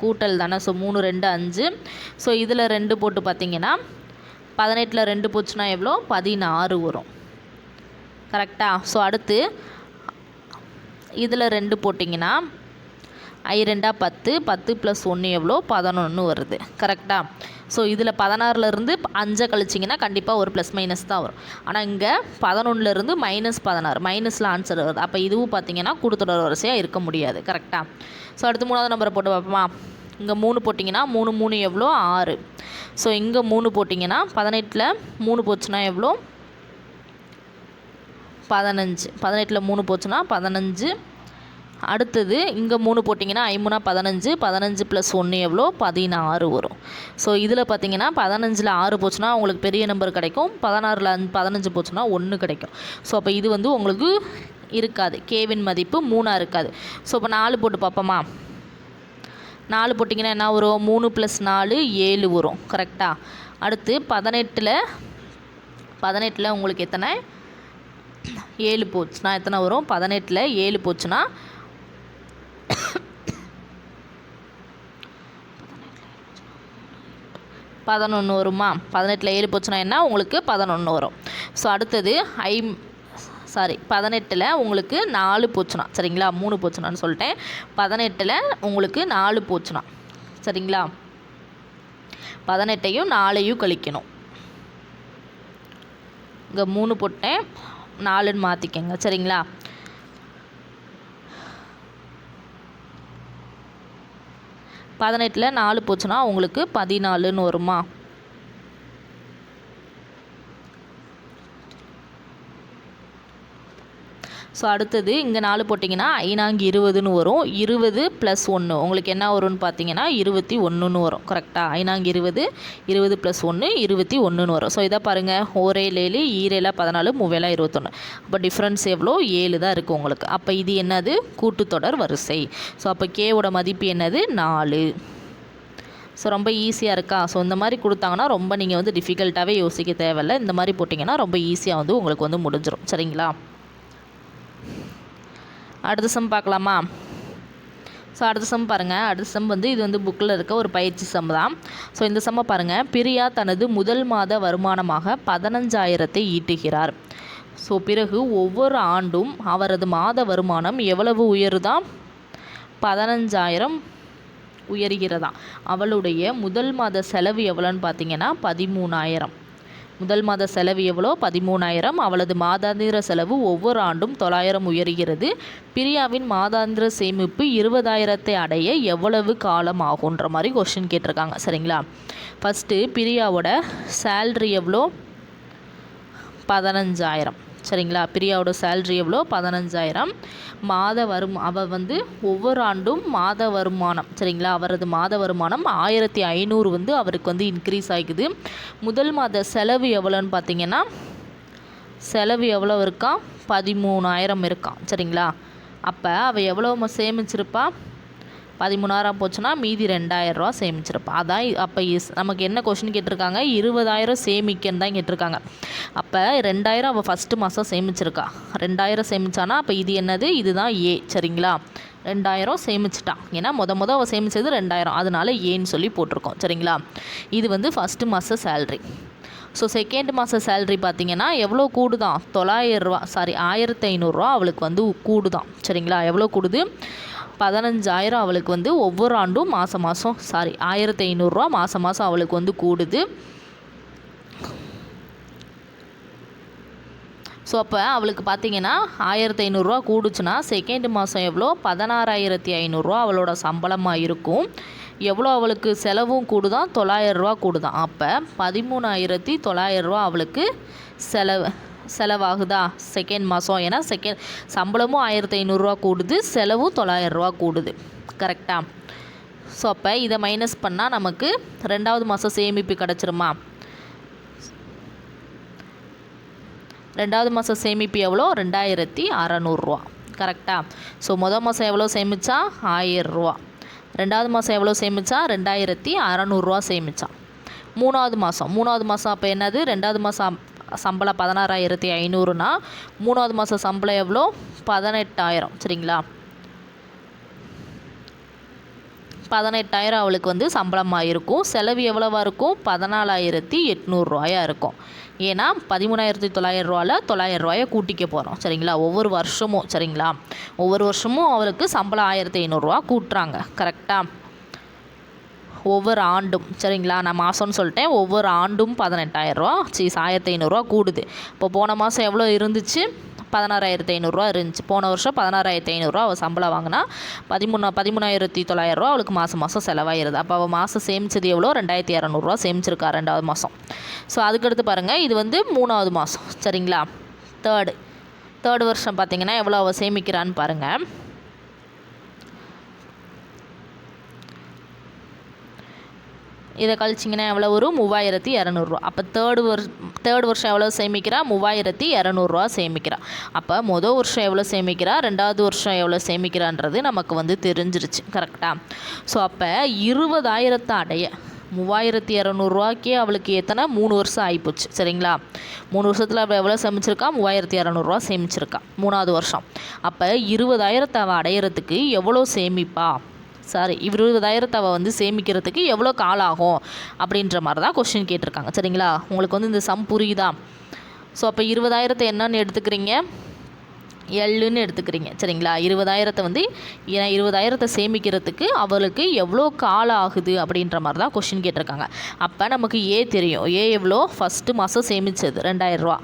கூட்டல் தானே? ஸோ மூணு ரெண்டு அஞ்சு. ஸோ இதில் ரெண்டு போட்டு பார்த்தீங்கன்னா பதினெட்டில் ரெண்டு போச்சுன்னா எவ்வளோ? பதினாறு வரும். கரெக்டாக ஸோ அடுத்து இதில் ரெண்டு போட்டிங்கன்னா ஐ ரெண்டா பத்து பத்து ப்ளஸ் ஒன்று எவ்வளோ? பதினொன்று வருது. கரெக்டாக ஸோ இதில் பதினாறுலேருந்து அஞ்சை கழிச்சிங்கன்னா கண்டிப்பாக ஒரு ப்ளஸ் மைனஸ் தான் வரும். ஆனால் இங்கே பதினொன்றுலேருந்து மைனஸ் பதினாறு. மைனஸில் ஆன்சர் வருது. அப்போ இதுவும் பார்த்தீங்கன்னா கூடுதொடர் வரிசையாக இருக்க முடியாது. கரெக்டாக ஸோ அடுத்து மூணாவது நம்பரை போட்டு பார்ப்போமா? இங்கே மூணு போட்டிங்கன்னா மூணு மூணு எவ்வளோ? ஆறு. ஸோ இங்கே மூணு போட்டிங்கன்னா பதினெட்டில் மூணு போச்சுன்னா எவ்வளோ? பதினஞ்சு. பதினெட்டில் மூணு போச்சுன்னா பதினஞ்சு. அடுத்தது இங்கே மூணு போட்டிங்கன்னா ஐமூணா பதினஞ்சு பதினஞ்சு ப்ளஸ் ஒன்று எவ்வளோ? பதினாறு வரும். ஸோ இதில் பார்த்தீங்கன்னா பதினஞ்சில் ஆறு போச்சுன்னா உங்களுக்கு பெரிய நம்பர் கிடைக்கும். பதினாறில் அஞ்சு பதினஞ்சு போச்சுன்னா ஒன்று கிடைக்கும். ஸோ அப்போ இது வந்து உங்களுக்கு இருக்காது. கேவின் மதிப்பு மூணாக இருக்காது. ஸோ இப்போ நாலு போட்டு பார்ப்போமா நாலு போட்டிங்கன்னா என்ன வரும்? மூணு ப்ளஸ் நாலு ஏழு வரும். கரெக்டாக அடுத்து பதினெட்டில் பதினெட்டில் உங்களுக்கு எத்தனை? ஏழு போச்சுன்னா எத்தனை வரும்? பதினெட்டில் ஏழு போச்சுன்னா பதினொன்று வருமா? பதினெட்டில் ஏழு போச்சுன்னா என்ன? உங்களுக்கு பதினொன்று வரும். ஸோ அடுத்தது ஐ சாரி பதினெட்டில் உங்களுக்கு நாலு போச்சுனா சரிங்களா? மூணு போச்சுனான்னு சொல்லிட்டேன். பதினெட்டில் உங்களுக்கு நாலு போச்சுனா சரிங்களா? பதினெட்டையும் நாலையும் கழிக்கணும். இங்கே மூணு போட்டேன். நாலுன்னு மாற்றிக்கங்க சரிங்களா? பதினெட்டில் நாலு போச்சுன்னா உங்களுக்கு பதினாலுன்னு வருமா? ஸோ அடுத்தது இங்கே நாலு போட்டிங்கன்னா ஐநாங்கு இருபதுன்னு வரும். இருபது ப்ளஸ் ஒன்று உங்களுக்கு என்ன வரும்னு பார்த்தீங்கன்னா இருபத்தி ஒன்றுன்னு வரும். கரெக்டாக ஐநாங்கு இருபது இருபது ப்ளஸ் ஒன்று இருபத்தி ஒன்றுன்னு வரும். ஸோ இதை பாருங்கள் ஓரேழு ஏழு பதினாலு மூவேலா இருபத்தொன்று அப்போ டிஃப்ரென்ஸ் எவ்வளோ ஏழு தான் இருக்குது உங்களுக்கு. அப்போ இது என்னது? கூட்டுத்தொடர் வரிசை. ஸோ அப்போ கேவோட மதிப்பு என்னது? நாலு. ஸோ ரொம்ப ஈஸியாக இருக்கா? ஸோ இந்த மாதிரி கொடுத்தாங்கன்னா ரொம்ப நீங்கள் வந்து டிஃபிகல்ட்டாகவே யோசிக்க தேவையில்ல. இந்த மாதிரி போட்டிங்கன்னா ரொம்ப ஈஸியாக வந்து உங்களுக்கு வந்து முடிஞ்சிடும் சரிங்களா? அடுத்த சம் பார்க்கலாமா? ஸோ அடுத்த சம் பாருங்கள் அடுத்த சம் வந்து இது வந்து புக்கில் இருக்க ஒரு பயிற்சி சம் தான். ஸோ இந்த சம்மை பாருங்கள் பிரியா தனது முதல் மாத வருமானமாக பதினஞ்சாயிரத்தை ஈட்டுகிறார். ஸோ பிறகு ஒவ்வொரு ஆண்டும் அவரது மாத வருமானம் எவ்வளவு உயருதா? பதினஞ்சாயிரம் உயர்கிறதா? அவளுடைய முதல் மாத செலவு எவ்வளோன்னு பார்த்தீங்கன்னா பதிமூணாயிரம். முதல் மாத செலவு எவ்வளோ? பதிமூணாயிரம். அவளது மாதாந்திர செலவு ஒவ்வொரு ஆண்டும் தொள்ளாயிரம் உயர்கிறது. பிரியாவின் மாதாந்திர சேமிப்பு இருபதாயிரத்தை அடைய எவ்வளவு காலம் ஆகுன்ற மாதிரி கொஷின் கேட்டிருக்காங்க. சரிங்களா? ஃபஸ்ட்டு பிரியாவோட சேல்ரி எவ்வளோ? பதினஞ்சாயிரம். சரிங்களா? பிரியாவோட சேல்ரி எவ்வளோ? பதினஞ்சாயிரம். மாத வரும் அவள் வந்து ஒவ்வொரு ஆண்டும் மாத வருமானம் சரிங்களா? அவரது மாத வருமானம் ஆயிரத்தி ஐநூறு வந்து அவருக்கு வந்து இன்க்ரீஸ் ஆகிக்குது. முதல் மாத செலவு எவ்வளோன்னு பார்த்தீங்கன்னா செலவு எவ்வளோ இருக்கா? பதிமூணாயிரம் இருக்கான் சரிங்களா? அப்போ அவள் எவ்வளோ சேமிச்சிருப்பா? பதிமூணாயிரம் போச்சுன்னா மீதி ரெண்டாயிரரூவா சேமிச்சிருப்பா. அதான் அப்போ இஸ் நமக்கு என்ன கொஷின் கேட்டிருக்காங்க? இருபதாயிரம் சேமிக்கன்னு தான் கேட்டிருக்காங்க. அப்போ ரெண்டாயிரம் அவள் ஃபஸ்ட்டு மாதம் சேமிச்சிருக்கா. ரெண்டாயிரம் சேமிச்சானா அப்போ இது என்னது? இதுதான் ஏ சரிங்களா? ரெண்டாயிரம் சேமிச்சிட்டான் ஏன்னா முத முத அவள் சேமிச்சது ரெண்டாயிரம். அதனால ஏன்னு சொல்லி போட்டிருக்கோம் சரிங்களா? இது வந்து ஃபஸ்ட்டு மாத சேல்ரி ஸோ செகண்ட் மாத சேல்ரி பார்த்தீங்கன்னா எவ்வளோ கூடுதான்? தொள்ளாயிரரூவா சாரி ஆயிரத்தி ஐநூறுரூவா அவளுக்கு வந்து கூடுதான் சரிங்களா? எவ்வளோ கூடுது? பதினஞ்சாயிரம் அவளுக்கு வந்து ஒவ்வொரு ஆண்டும் மாதம் மாதம் சாரி ஆயிரத்தி ஐநூறுரூவா மாதம் மாதம் அவளுக்கு வந்து கூடுது. ஸோ அப்போ அவளுக்கு பார்த்தீங்கன்னா ஆயிரத்தி ஐநூறுரூவா கூடுச்சுன்னா செகண்ட் மாதம் எவ்வளோ? பதினாறாயிரத்தி ஐநூறுரூவா அவளோட சம்பளமாக இருக்கும். எவ்வளோ அவளுக்கு செலவும் கூடுதான் தொள்ளாயிரரூவா கூடுதான் அப்போ பதிமூணாயிரத்தி தொள்ளாயிரரூவா அவளுக்கு செலவு செலவாகுதா? செகண்ட் மாதம் ஏன்னா செகண்ட் சம்பளமும் ஆயிரத்தி ஐநூறுரூவா கூடுது செலவும் தொள்ளாயிரரூவா கூடுது. கரெக்டாக ஸோ அப்போ இதை மைனஸ் பண்ணால் நமக்கு ரெண்டாவது மாதம் சேமிப்பு கிடச்சிருமா? ரெண்டாவது மாதம் சேமிப்பு எவ்வளோ? ரெண்டாயிரத்தி அறநூறுரூவா கரெக்டாக ஸோ மொதல் மாதம் எவ்வளோ சேமிச்சா? ஆயிரரூவா ரெண்டாவது மாதம் எவ்வளோ சேமிச்சா? ரெண்டாயிரத்தி அறநூறுரூவா சேமிச்சான். மூணாவது மாதம் மூணாவது மாதம் அப்போ என்னது? ரெண்டாவது மாதம் சம்பளம் பதினாறாயிரத்தி ஐநூறுனா மூணாவது மாதம் சம்பளம் எவ்வளோ? பதினெட்டாயிரம். சரிங்களா? பதினெட்டாயிரம் அவளுக்கு வந்து சம்பளமாக இருக்கும் செலவு எவ்வளவாக இருக்கும்? பதினாலாயிரத்தி எட்நூறுரூவாயா இருக்கும். ஏன்னா பதிமூணாயிரத்தி தொள்ளாயிரம் ரூபாவில் தொள்ளாயிரம் ரூபாயை கூட்டிக்க போகிறோம் சரிங்களா? ஒவ்வொரு வருஷமும் சரிங்களா? ஒவ்வொரு வருஷமும் அவளுக்கு சம்பளம் ஆயிரத்தி ஐநூறுரூவா கூட்டுறாங்க. கரெக்டாக ஒவ்வொரு ஆண்டும் சரிங்களா? நான் மாதம்னு சொல்லிட்டேன். ஒவ்வொரு ஆண்டும் பதினெட்டாயிரரூவா சீஸ் ஆயிரத்தி ஐநூறுரூவா கூடுது. இப்போ போன மாதம் எவ்வளோ இருந்துச்சு? பதினாறாயிரத்தி ஐநூறுரூவா இருந்துச்சு. போன வருஷம் பதினாறாயிரத்தி ஐநூறுரூவா அவள் சம்பளம் வாங்கினா பதிமூணு பதிமூணாயிரத்தி தொள்ளாயிரரூவா அவளுக்கு மாதம் மாதம் செலவாயிருது. அப்போ அவள் மாதம் சேமிச்சது எவ்வளோ? ரெண்டாயிரத்தி இரநூறுவா சேமிச்சிருக்கா ரெண்டாவது மாதம் ஸோ அதுக்கடுத்து பாருங்கள் இது வந்து மூணாவது மாதம் சரிங்களா? தேர்டு தேர்டு வருஷம் பார்த்தீங்கன்னா எவ்வளோ அவள் சேமிக்கிறான்னு பாருங்கள் இதை கழிச்சிங்கன்னா எவ்வளோ வரும்? மூவாயிரத்தி இரநூறுவா அப்போ தேர்டு வரு தேர்ட் வருஷம் எவ்வளோ சேமிக்கிறா? மூவாயிரத்தி இரநூறுவா சேமிக்கிறா. அப்போ மொதல் வருஷம் எவ்வளோ சேமிக்கிறா? ரெண்டாவது வருஷம் எவ்வளோ சேமிக்கிறான்றது நமக்கு வந்து தெரிஞ்சிருச்சு. கரெக்டாக ஸோ அப்போ இருபதாயிரத்தை அடைய மூவாயிரத்தி இரநூறுவாக்கே அவளுக்கு எத்தனை? மூணு வருஷம் ஆகிப்போச்சு சரிங்களா? மூணு வருஷத்தில் அவள் எவ்வளோ சேமிச்சிருக்கா? மூவாயிரத்தி இரநூறுவா சேமிச்சிருக்கா. மூணாவது வருஷம். அப்போ இருபதாயிரத்தை அவள் அடையிறதுக்கு எவ்வளோ சேமிப்பா? சாரி இருபதாயிரத்தை அவள் வந்து சேமிக்கிறதுக்கு எவ்வளோ காலம் ஆகும்? அப்படின்ற மாதிரி தான் கொஷின் கேட்டிருக்காங்க. சரிங்களா? உங்களுக்கு வந்து இந்த சம் புரியுதா? ஸோ அப்போ இருபதாயிரத்தை என்னன்னு எடுத்துக்கிறீங்க? எள்ளுன்னு எடுத்துக்கிறீங்க. சரிங்களா? இருபதாயிரத்தை வந்து ஏன்னா இருபதாயிரத்தை சேமிக்கிறதுக்கு அவளுக்கு எவ்வளோ காலம் ஆகுது அப்படின்ற மாதிரி தான் கொஷின் கேட்டிருக்காங்க. அப்போ நமக்கு ஏ தெரியும். ஏ எவ்வளோ? ஃபஸ்ட்டு மாதம் சேமிச்சது ரெண்டாயிரரூவா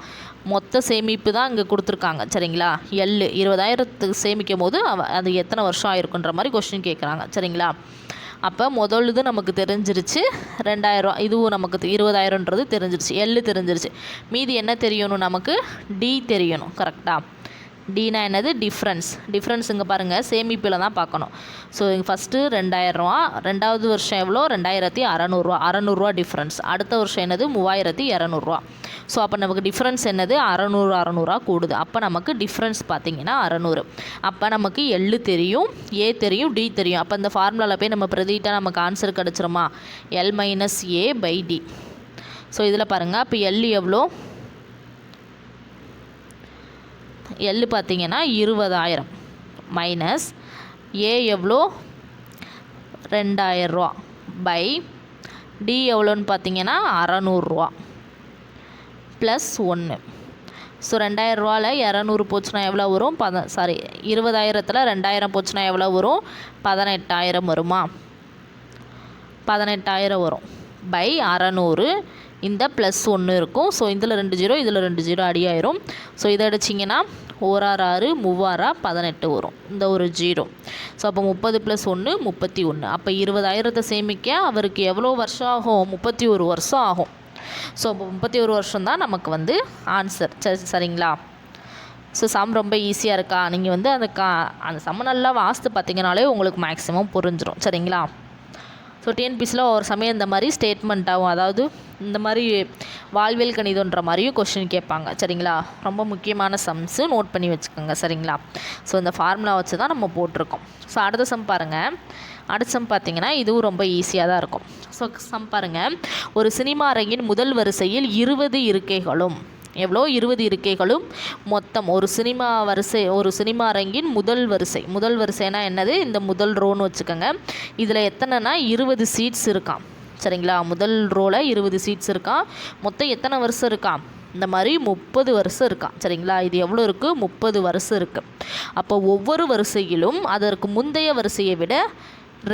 மொத்த சேமிப்பு தான் இங்கே கொடுத்துருக்காங்க. சரிங்களா? எள்ளு இருபதாயிரத்துக்கு சேமிக்கும் போது அவ அது எத்தனை வருஷம் ஆயிருக்குன்ற மாதிரி கொஸ்டின் கேட்குறாங்க சரிங்களா? அப்போ முதல் இது நமக்கு தெரிஞ்சிருச்சு ரெண்டாயிரம் இதுவும் நமக்கு இருபதாயிரன்றது தெரிஞ்சிருச்சு. எள்ளு தெரிஞ்சிருச்சு. மீதி என்ன தெரியணும் நமக்கு? டி தெரியணும். கரெக்டாக டினா என்னது? டிஃப்ரென்ஸ் டிஃப்ரென்ஸ் இங்கே பாருங்கள் சேமிப்பில் தான் பார்க்கணும். ஸோ ஃபஸ்ட்டு ரெண்டாயிரரூவா. ரெண்டாவது வருஷம் எவ்வளோ? ரெண்டாயிரத்தி அறநூறுவா. அறநூறுவா டிஃப்ரென்ஸ் அடுத்த வருஷம் என்னது? மூவாயிரத்தி இரநூறுவா. ஸோ அப்போ நமக்கு டிஃப்ரென்ஸ் என்னது? அறநூறு அறநூறுவா கூடுது. அப்போ நமக்கு டிஃப்ரென்ஸ் பார்த்தீங்கன்னா அறநூறு. அப்போ நமக்கு எள்ளு தெரியும் ஏ தெரியும் டி தெரியும். அப்போ இந்த ஃபார்முலாவில் போய் நம்ம பிரதிட்டா நமக்கு answer கிடச்சிருமா? L minus a by d so இதில் பாருங்கள் அப்போ எல் எவ்வளோ? எள்ளு பார்த்தீங்கன்னா இருபதாயிரம். மைனஸ் ஏ எவ்வளோ ரெண்டாயிரரூவா பை டி எவ்வளோன்னு பார்த்தீங்கன்னா அறநூறுரூவா ப்ளஸ் ஒன்று ஸோ ரெண்டாயிரரூவாவில் இரநூறு போச்சுன்னா எவ்வளோ வரும்? பத சாரி இருபதாயிரத்தில் ரெண்டாயிரம் போச்சுன்னா எவ்வளோ வரும்? பதினெட்டாயிரம் வருமா? பதினெட்டாயிரம் வரும். பை அறநூறு. இந்த ப்ளஸ் ஒன்று இருக்கும். ஸோ இதில் ரெண்டு ஜீரோ இதில் ரெண்டு ஜீரோ அடியாயிரும். ஸோ இதை அடிச்சிங்கன்னா ஓராறு ஆறு மூவாறா பதினெட்டு வரும். இந்த ஒரு ஜீரோ ஸோ அப்போ முப்பது ப்ளஸ் ஒன்று முப்பத்தி ஒன்று அப்போ இருபதாயிரத்தை சேமிக்க அவருக்கு எவ்வளோ வருஷம் ஆகும்? முப்பத்தி ஒரு வருஷம் ஆகும். ஸோ அப்போ முப்பத்தி ஒரு வருஷம் தான் நமக்கு வந்து ஆன்சர் சரி சரிங்களா? ஸோ சம் ரொம்ப ஈஸியாக இருக்கா? நீங்கள் வந்து அந்த கா அந்த சம்ம நல்லா வாஸ்து பார்த்தீங்கனாலே உங்களுக்கு மேக்ஸிமம் புரிஞ்சிடும் சரிங்களா? ஸோ டிஎன்பிசியில் ஒரு சமயம் இந்த மாதிரி ஸ்டேட்மெண்ட் ஆகும் அதாவது இந்த மாதிரி வாழ்வியல் கணிதன்ற மாதிரியும் கொஷின் கேட்பாங்க. சரிங்களா? ரொம்ப முக்கியமான சம்ஸு நோட் பண்ணி வச்சுக்கோங்க. சரிங்களா? ஸோ இந்த ஃபார்முலா வச்சு தான் நம்ம போட்டிருக்கோம். ஸோ அடுத்த சம் பாருங்கள் அடுத்த சம் பார்த்தீங்கன்னா இதுவும் ரொம்ப ஈஸியாக தான் இருக்கும். ஸோ சம் பாருங்கள் ஒரு சினிமா அரங்கின் முதல் வரிசையில் இருபது இருக்கைகளும். எவ்வளோ இருபது இருக்கைகளும் மொத்தம் ஒரு சினிமா வரிசை ஒரு சினிமா அரங்கின் முதல் வரிசை. முதல் வரிசைனா என்னது? இந்த முதல் ரோன்னு வச்சுக்கோங்க. இதில் எத்தனைனா இருபது சீட்ஸ் இருக்கான் சரிங்களா? முதல் ரோவில் இருபது சீட்ஸ் இருக்கான் மொத்தம் எத்தனை வருஷம் இருக்கான் இந்த மாதிரி முப்பது வருஷம் இருக்கான் சரிங்களா? இது எவ்வளோ இருக்குது முப்பது வருஷம் இருக்குது அப்போ ஒவ்வொரு வரிசையிலும் அதற்கு முந்தைய வரிசையை விட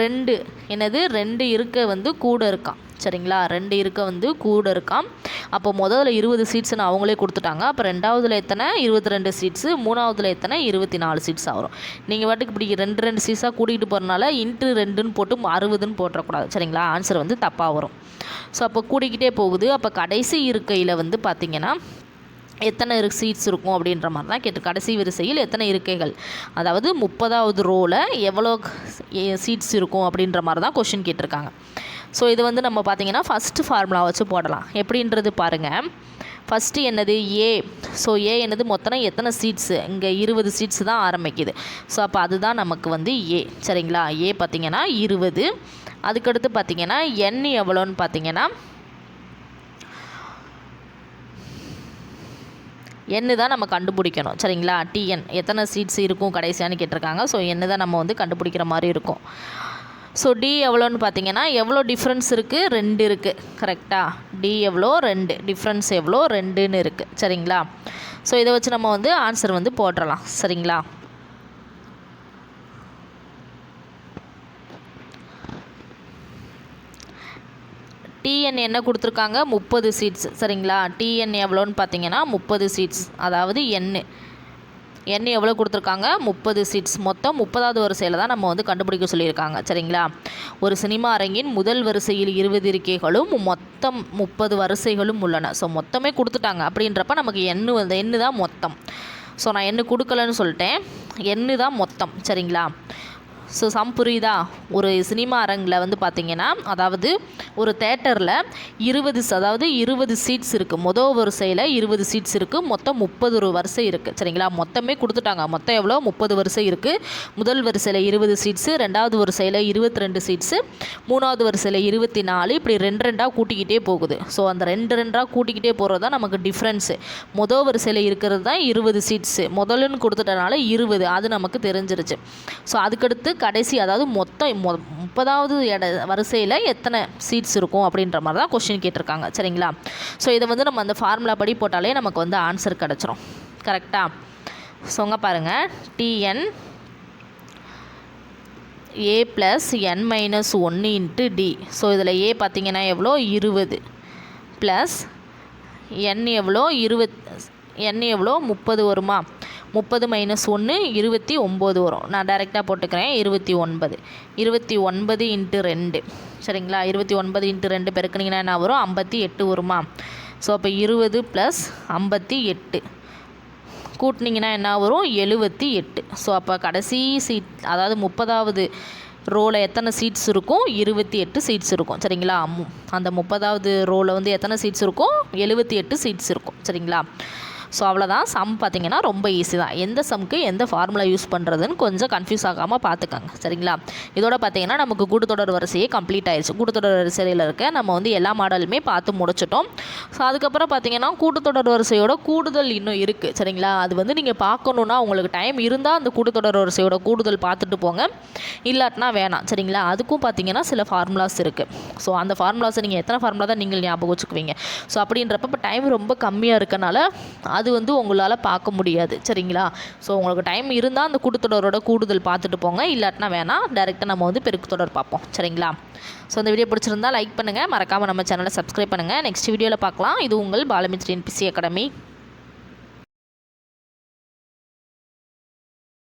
ரெண்டு என்னது? ரெண்டு இருக்க வந்து கூட இருக்கான் சரிங்களா? ரெண்டு இருக்க வந்து கூட இருக்கான் அப்போ முதல்ல இருபது சீட்ஸ்னு அவங்களே கொடுத்துட்டாங்க. அப்போ ரெண்டாவதுல எத்தனை? இருபத்தி ரெண்டு சீட்ஸு மூணாவதுல எத்தனை? இருபத்தி நாலு சீட்ஸ் ஆகும். நீங்கள் வாட்டுக்கு இப்படி ரெண்டு ரெண்டு சீட்ஸாக கூட்டிகிட்டு போகிறனால இன்ட்டு ரெண்டுன்னு போட்டு அறுபதுன்னு போட்டுறக்கூடாது. சரிங்களா? ஆன்சர் வந்து தப்பாக வரும். ஸோ அப்போ கூடிக்கிட்டே போகுது. அப்போ கடைசி இருக்கையில் வந்து பார்த்திங்கன்னா எத்தனை இரு சீட்ஸ் இருக்கும் அப்படின்ற மாதிரி தான் கேட்டு கடைசி வரிசையில் எத்தனை இருக்கைகள்? அதாவது முப்பதாவது ரோவில் எவ்வளோ சீட்ஸ் இருக்கும் அப்படின்ற மாதிரி தான் கொஷின் கேட்டிருக்காங்க. ஸோ இது வந்து நம்ம பார்த்தீங்கன்னா ஃபஸ்ட்டு ஃபார்முலா வச்சு போடலாம். எப்படின்றது பாருங்கள் ஃபஸ்ட்டு என்னது? ஏ ஸோ ஏ என்னது? மொத்தம் எத்தனை சீட்ஸு இங்கே இருபது சீட்ஸ் தான் ஆரம்பிக்குது. ஸோ அப்போ அதுதான் நமக்கு வந்து ஏ சரிங்களா? ஏ பார்த்தீங்கன்னா இருபது. அதுக்கடுத்து பார்த்தீங்கன்னா என் எவ்வளோன்னு பார்த்திங்கன்னா எண்ணு தான் நம்ம கண்டுபிடிக்கணும். சரிங்களா? டிஎன் எத்தனை சீட்ஸ் இருக்கும்? கடைசியான்னு கேட்டிருக்காங்க. ஸோ எண்ணு தான் நம்ம வந்து கண்டுபிடிக்கிற மாதிரி இருக்கும். ஸோ டி எவ்வளோன்னு பார்த்தீங்கன்னா எவ்வளோ டிஃப்ரென்ஸ் இருக்குது ரெண்டு இருக்குது கரெக்டாக டி எவ்வளோ? ரெண்டு. டிஃப்ரென்ஸ் எவ்வளோ? ரெண்டுன்னு இருக்குது சரிங்களா? ஸோ இதை வச்சு நம்ம வந்து ஆன்சர் வந்து போட்டுடலாம் சரிங்களா? டிஎன் என்ன கொடுத்துருக்காங்க? முப்பது சீட்ஸ் சரிங்களா? டிஎன் எவ்வளோன்னு பார்த்தீங்கன்னா முப்பது சீட்ஸ் அதாவது எண்ணு எண்ணு எவ்வளோ கொடுத்துருக்காங்க? முப்பது சீட்ஸ் மொத்தம் முப்பதாவது வரிசையில் தான் நம்ம வந்து கண்டுபிடிக்க சொல்லியிருக்காங்க. சரிங்களா? ஒரு சினிமா அரங்கின் முதல் வரிசையில் இருபது இருக்கைகளும் மொத்தம் முப்பது வரிசைகளும் உள்ளன. ஸோ மொத்தமே கொடுத்துட்டாங்க. அப்படின்றப்ப நமக்கு எண்ணு வந்து எண்ணு தான் மொத்தம். ஸோ நான் எண்ணு கொடுக்கலன்னு சொல்லிட்டேன். எண்ணு தான் மொத்தம். சரிங்களா? ஸோ சம் புரியுதா ஒரு சினிமா அரங்கில் வந்து பார்த்தீங்கன்னா அதாவது ஒரு தேட்டரில் இருபது அதாவது இருபது சீட்ஸ் இருக்குது மொதல் வரிசையில் இருபது சீட்ஸ் இருக்குது மொத்தம் முப்பது ஒரு வரிசை இருக்குது சரிங்களா? மொத்தமே கொடுத்துட்டாங்க. மொத்தம் எவ்வளோ? முப்பது வரிசை இருக்குது முதல் வரிசையில் இருபது சீட்ஸு ரெண்டாவது வரிசையில் இருபத்தி ரெண்டு சீட்ஸு மூணாவது வரிசையில் இருபத்தி நாலு இப்படி ரெண்டு ரெண்டாக கூட்டிக்கிட்டே போகுது. ஸோ அந்த ரெண்டு ரெண்டாக கூட்டிக்கிட்டே போகிறது தான் நமக்கு டிஃப்ரென்ஸு மொதல் வரிசையில் இருக்கிறது தான் இருபது சீட்ஸு முதலுன்னு கொடுத்துட்டனால இருபது. அது நமக்கு தெரிஞ்சிருச்சு. ஸோ அதுக்கடுத்து கடைசி அதாவது மொத்தம் மொ முப்பதாவது இட வரிசையில் எத்தனை சீட்ஸ் இருக்கும் அப்படின்ற மாதிரி தான் கொஷின் கேட்டிருக்காங்க. சரிங்களா? ஸோ இதை வந்து நம்ம அந்த ஃபார்முலா படி போட்டாலே நமக்கு வந்து ஆன்சர் கிடச்சிரும். கரெக்டாக சொங்க பாருங்கள் t n a plus n minus ஒன்று இன்ட்டு டி ஸோ இதில் ஏ பார்த்திங்கன்னா எவ்வளோ? இருபது. ப்ளஸ் என் எவ்வளோ? இருபத் என் எவ்வளோ? முப்பது வருமா? முப்பது மைனஸ் ஒன்று இருபத்தி ஒம்பது வரும். நான் டைரெக்டாக போட்டுக்கிறேன் இருபத்தி ஒன்பது. இருபத்தி ஒன்பது இன்ட்டு ரெண்டு. சரிங்களா? இருபத்தி ஒன்பது இன்ட்டு ரெண்டு பெருக்குனிங்கன்னா என்ன வரும்? ஐம்பத்தி எட்டு வருமா? ஸோ அப்போ இருபது ப்ளஸ் ஐம்பத்தி எட்டு. கூட்டினீங்கன்னா என்ன வரும்? எழுபத்தி எட்டு. ஸோ அப்போ கடைசி சீட் அதாவது முப்பதாவது ரோவில் எத்தனை சீட்ஸ் இருக்கும்? இருபத்தி எட்டு சீட்ஸ் இருக்கும். சரிங்களா? அம் அந்த முப்பதாவது ரோவில் வந்து எத்தனை சீட்ஸ் இருக்கும்? எழுபத்தி எட்டு சீட்ஸ் இருக்கும். சரிங்களா? ஸோ அவ்வளோதான் சம் பார்த்தீங்கன்னா ரொம்ப ஈஸி தான். எந்த சம்க்கு எந்த ஃபார்முலா யூஸ் பண்ணுறதுன்னு கொஞ்சம் கன்ஃபியூஸ் ஆகாமல் பார்த்துக்கோங்க சரிங்களா? இதோட பார்த்தீங்கன்னா நமக்கு கூட்டுத்தொடர் வரிசையே கம்ப்ளீட் ஆயிடுச்சு கூட்டுத்தொடர் வரிசையில் இருக்க நம்ம வந்து எல்லா மாடலுமே பார்த்து முடிச்சிட்டோம். ஸோ அதுக்கப்புறம் பார்த்தீங்கன்னா கூட்டுத்தொடர் வரிசையோட கூடுதல் இன்னும் இருக்குது சரிங்களா? அது வந்து நீங்கள் பார்க்கணுன்னா உங்களுக்கு டைம் இருந்தால் அந்த கூட்டுத்தொடர் வரிசையோட கூடுதல் பார்த்துட்டு போங்க. இல்லாட்டினா வேணாம். சரிங்களா? அதுக்கும் பார்த்தீங்கன்னா சில ஃபார்முலாஸ் இருக்குது ஸோ அந்த ஃபார்முலாஸை நீங்கள் எத்தனை ஃபார்முலா தான் நீங்கள் ஞாபகம் வச்சுக்குவீங்க? ஸோ அப்படின்றப்ப இப்போ டைம் ரொம்ப கம்மியாக இருக்கனால அது அது வந்து உங்களால் பார்க்க முடியாது. சரிங்களா? ஸோ உங்களுக்கு டைம் இருந்தால் அந்த கூட்டுத்தொடரோட கூடுதல் பார்த்துட்டு போங்க. இல்லாட்டினா வேணாம். டேரெக்டாக நம்ம வந்து பெருக்கு தொடர் பார்ப்போம். சரிங்களா? ஸோ இந்த வீடியோ பிடிச்சிருந்தா லைக் பண்ணுங்கள் மறக்காமல் நம்ம சேனலை சப்ஸ்கிரைப் பண்ணுங்கள் நெக்ஸ்ட் வீடியோவில் பார்க்கலாம். இது உங்கள் பாலமித்ரி என்பிசி அகாடமி